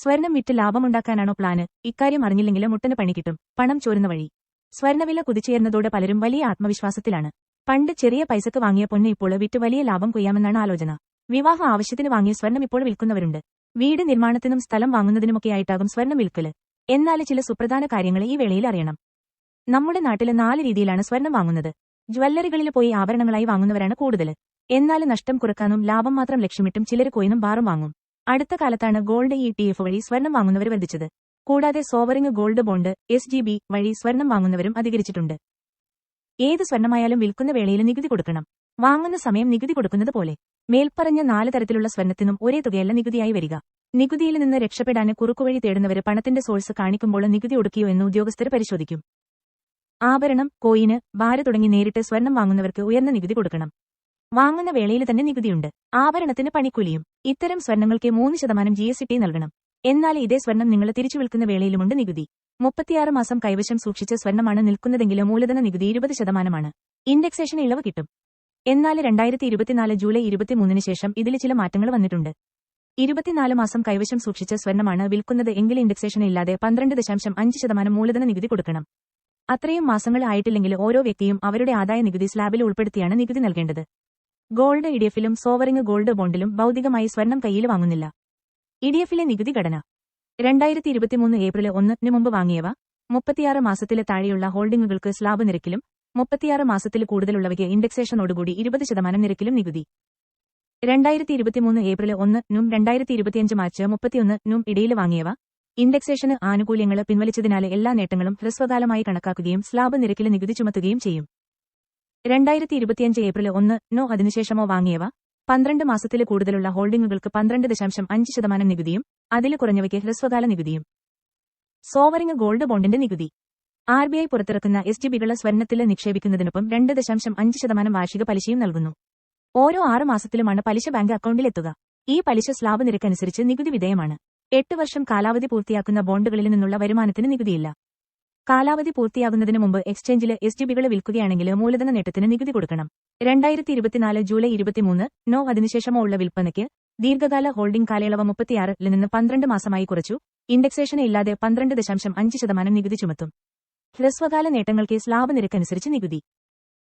സ്വർണം വിറ്റ് ലാഭമുണ്ടാക്കാനാണോ പ്ലാന്? ഇക്കാര്യം അറിഞ്ഞില്ലെങ്കിൽ മുട്ടന് പണി കിട്ടും. പണം ചോരുന്ന വഴി. സ്വർണവില കുതിച്ചുയർന്നതോടെ പലരും വലിയ ആത്മവിശ്വാസത്തിലാണ്. പണ്ട് ചെറിയ പൈസക്ക് വാങ്ങിയ പൊന്ന് ഇപ്പോൾ വിറ്റ് വലിയ ലാഭം കൊയ്യാമെന്നാണ് ആലോചന. വിവാഹ ആവശ്യത്തിന് വാങ്ങിയ സ്വർണം ഇപ്പോൾ വിൽക്കുന്നവരുണ്ട്. വീട് നിർമ്മാണത്തിനും സ്ഥലം വാങ്ങുന്നതിനുമൊക്കെയായിട്ടാകും സ്വർണം വിൽക്കൽ. എന്നാൽ ചില സുപ്രധാന കാര്യങ്ങൾ ഈ വേളയിൽ അറിയണം. നമ്മുടെ നാട്ടിൽ നാല് രീതിയിലാണ് സ്വർണം വാങ്ങുന്നത്. ജ്വല്ലറികളിൽ പോയി ആഭരണങ്ങളായി വാങ്ങുന്നവരാണ് കൂടുതൽ എന്നാൽ നഷ്ടം കുറക്കാനും ലാഭം മാത്രം ലക്ഷ്യമിട്ടും ചിലർ കോയിനും ബാറും വാങ്ങും. അടുത്ത കാലത്താണ് ഗോൾഡ് ഇ ടി എഫ് വഴി സ്വർണം വാങ്ങുന്നവർ വർദ്ധിച്ചത്. കൂടാതെ sovereign gold bond S G B വഴി സ്വർണം വാങ്ങുന്നവരും അധികരിച്ചിട്ടുണ്ട്. ഏത് സ്വർണമായാലും വിൽക്കുന്ന വേളയിൽ നികുതി കൊടുക്കണം. വാങ്ങുന്ന സമയം നികുതി കൊടുക്കുന്നത് പോലെ. മേൽപ്പറഞ്ഞ നാല് തരത്തിലുള്ള സ്വർണത്തിനും ഒരേ തുകയല്ല നികുതിയായി വരിക. നികുതിയിൽ നിന്ന് രക്ഷപ്പെടാൻ കുറുക്കുവഴി തേടുന്നവർ പണത്തിന്റെ സോഴ്സ് കാണിക്കുമ്പോൾ നികുതി ഒടുക്കിയോ എന്ന് ഉദ്യോഗസ്ഥർ പരിശോധിക്കും. ആഭരണം കോയിന് ബാര തുടങ്ങി നേരിട്ട് സ്വർണം വാങ്ങുന്നവർക്ക് ഉയർന്ന നികുതി കൊടുക്കണം. വാങ്ങുന്ന വേളയിൽ തന്നെ നികുതിയുണ്ട്. ആഭരണത്തിന് പണിക്കൂലിയും. ഇത്തരം സ്വർണങ്ങൾക്ക് മൂന്ന് ശതമാനം ജി എസ് ടി നൽകണം. എന്നാൽ ഇതേ സ്വർണം നിങ്ങൾ തിരിച്ചു വിൽക്കുന്ന വേളയിലുമുണ്ട് നികുതി. മുപ്പത്തിയാറ് മാസം കൈവശം സൂക്ഷിച്ച സ്വർണമാണ് നിൽക്കുന്നതെങ്കിലും മൂലധന നികുതി ഇരുപത് ശതമാനമാണ്. ഇൻഡെക്സേഷൻ ഇളവ് കിട്ടും. എന്നാൽ രണ്ടായിരത്തി ഇരുപത്തിനാല് ജൂലൈ ഇരുപത്തിമൂന്നിന് ശേഷം ഇതിൽ ചില മാറ്റങ്ങൾ വന്നിട്ടുണ്ട്. ഇരുപത്തിനാല് മാസം കൈവശം സൂക്ഷിച്ച സ്വർണമാണ് വിൽക്കുന്നത് എങ്കിൽ ഇൻഡെക്സേഷൻ ഇല്ലാതെ പന്ത്രണ്ട് ദശാംശം അഞ്ച് ശതമാനം മൂലധന നികുതി കൊടുക്കണം. അത്രയും മാസങ്ങൾ ആയിട്ടില്ലെങ്കിൽ ഓരോ വ്യക്തിയും അവരുടെ ആദായ നികുതി സ്ലാബിൽ ഉൾപ്പെടുത്തിയാണ് നികുതി നൽകേണ്ടത്. ഗോൾഡ് ഇഡിഎഫിലും സോവറിംഗ് ഗോൾഡ് ബോണ്ടിലും ഭൗതികമായി സ്വർണം കയ്യിൽ വാങ്ങുന്നില്ല. ഇഡിഎഫിലെ നികുതി ഘടന. രണ്ടായിരത്തി ഇരുപത്തിമൂന്ന് ഏപ്രിൽ ഒന്നിന് മുമ്പ് വാങ്ങിയവ മുപ്പത്തിയാറ് മാസത്തിലെ താഴെയുള്ള ഹോൾഡിംഗുകൾക്ക് സ്ലാബ് നിരക്കിലും മുപ്പത്തിയാറ് മാസത്തിൽ കൂടുതലുള്ളവയ്ക്ക് ഇൻഡെക്സേഷനോടുകൂടി ഇരുപത് ശതമാനം നിരക്കിലും നികുതി. രണ്ടായിരത്തി ഇരുപത്തിമൂന്ന് ഏപ്രിൽ ഒന്നിനും രണ്ടായിരത്തി ഇരുപത്തിയഞ്ച് മാർച്ച് മുപ്പത്തിയൊന്നിനും ഇടയിൽ വാങ്ങിയവ ഇൻഡെക്സേഷന് ആനുകൂല്യങ്ങൾ പിൻവലിച്ചതിനാൽ എല്ലാ നേട്ടങ്ങളും ഹ്രസ്വകാലമായി കണക്കാക്കുകയും സ്ലാബ് നിരക്കിൽ നികുതി ചുമത്തുകയും ചെയ്യും. രണ്ടായിരത്തി ഇരുപത്തിയഞ്ച് ഏപ്രിൽ ഒന്നിനോ അതിനുശേഷമോ വാങ്ങിയവ. പന്ത്രണ്ട് മാസത്തിൽ കൂടുതലുള്ള ഹോൾഡിംഗുകൾക്ക് പന്ത്രണ്ട് ദശാംശം അഞ്ച് ശതമാനം നികുതിയും അതിൽ കുറഞ്ഞവയ്ക്ക് ഹ്രസ്വകാല നികുതിയും. സോവറിംഗ് ഗോൾഡ് ബോണ്ടിന്റെ നികുതി. ആർ ബി ഐ പുറത്തിറക്കുന്ന എസ് ടി ബികളെ സ്വർണത്തിൽ നിക്ഷേപിക്കുന്നതിനൊപ്പം രണ്ട് ദശാംശം അഞ്ച് ശതമാനം വാർഷിക പലിശയും നൽകുന്നു. ഓരോ ആറ് മാസത്തിലുമാണ് പലിശ ബാങ്ക് അക്കൗണ്ടിലെത്തുക ഈ പലിശ സ്ലാബ് നിരക്കനുസരിച്ച് നികുതി വിധേയമാണ്. എട്ട് വർഷം കാലാവധി പൂർത്തിയാക്കുന്ന ബോണ്ടുകളിൽ നിന്നുള്ള വരുമാനത്തിന് നികുതിയില്ല. കാലാവധി പൂർത്തിയാകുന്നതിന് മുമ്പ് എക്സ്ചേഞ്ചിൽ എസ് ടി ബികൾ വിൽക്കുകയാണെങ്കിൽ മൂലധന നേട്ടത്തിന് നികുതി കൊടുക്കണം. രണ്ടായിരത്തി ഇരുപത്തിനാല് ജൂലൈ ഇരുപത്തിമൂന്ന് നോ അതിനുശേഷമോ ഉള്ള വിൽപ്പനയ്ക്ക് ദീർഘകാല ഹോൾഡിംഗ് കാലയളവ് മുപ്പത്തിയാറിൽ നിന്ന് പന്ത്രണ്ട് മാസമായി കുറച്ചു. ഇൻഡെക്സേഷൻ ഇല്ലാതെ പന്ത്രണ്ട് ദശാംശം അഞ്ച് ശതമാനം നികുതി ചുമത്തും. ഹ്രസ്വകാല നേട്ടങ്ങൾക്ക് സ്ലാബ് നിരക്കനുസരിച്ച് നികുതി.